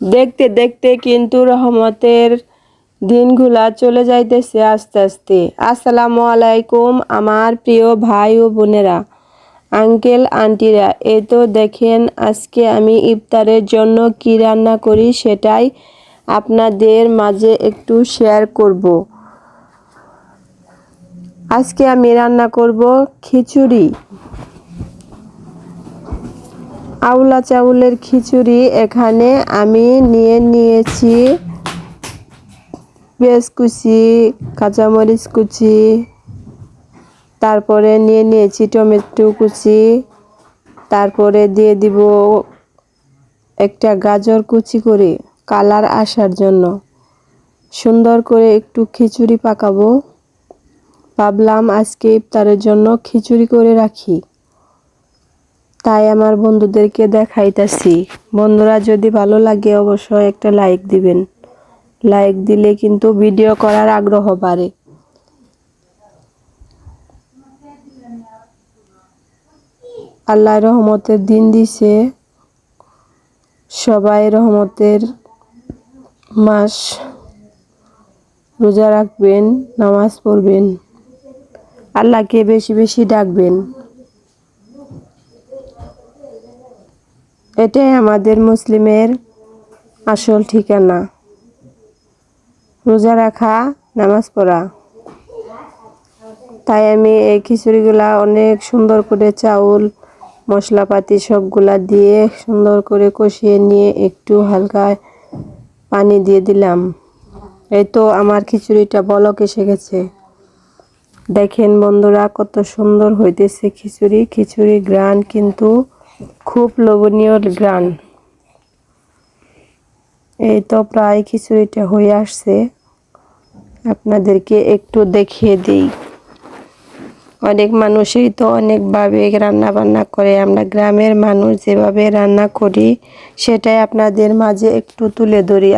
দেখতে দেখতে কিন্তু রহমতের দিনগুলা চলে যাইতেছে আস্তে আস্তে। আসসালামু আলাইকুম আমার প্রিয় ভাই ও বোনেরা, আঙ্কেল, আন্টিরা। এই তো দেখেন আজকে আমি ইফতারের জন্য কি রান্না করি সেটাই আপনাদের মাঝে একটু শেয়ার করব। আজকে আমি রান্না করব খিচুড়ি। আউলা চাউলের খিচুড়ি এখানে আমি নিয়ে নিয়েছি। পেঁয়াজ কুচি, কাঁচামরিচ কুচি, তারপরে নিয়ে নিয়েছি টমেটো কুচি, তারপরে দিয়ে দিব একটা গাজর কুচি করে কালার আসার জন্য। সুন্দর করে একটু খিচুড়ি পাকাবো। ভাবলাম আজকে ইফতারের জন্য খিচুড়ি করে রাখি। তাই আমার বন্ধুদেরকে দেখাইতাছি। বন্ধুরা, যদি ভালো লাগে অবশ্যই একটা লাইক দিবেন। লাইক দিলে কিন্তু ভিডিও করার আগ্রহ বাড়ে। আল্লাহ রহমতের দিন দিছে। সবাই রহমতের মাস রোজা রাখবেন, নামাজ পড়বেন। আল্লাহকে বেশি বেশি ডাকবেন। এটাই আমাদের মুসলিমের আসল ঠিকানা। রোজা রাখা, নামাজ পড়া। তাই আমি এই খিচুড়িগুলা অনেক সুন্দর করে চাউল, মশলাপাতি সবগুলা দিয়ে সুন্দর করে কষিয়ে নিয়ে একটু হালকা পানি দিয়ে দিলাম। এই তো আমার খিচুড়িটা বলক এসে গেছে। দেখেন বন্ধুরা কত সুন্দর হইতেছে খিচুড়ি। খিচুড়ি গ্রান কিন্তু খুব লোভনীয় গ্রান এই তো প্রায় খিচুড়িটা হয়ে আসছে। আপনাদেরকে একটু দেখিয়ে দিই। অনেক মানুষই তো অনেকভাবে রান্না বান্না করে। আমরা গ্রামের মানুষ যেভাবে রান্না করি, সেটাই আপনাদের মাঝে একটু তুলে ধরি।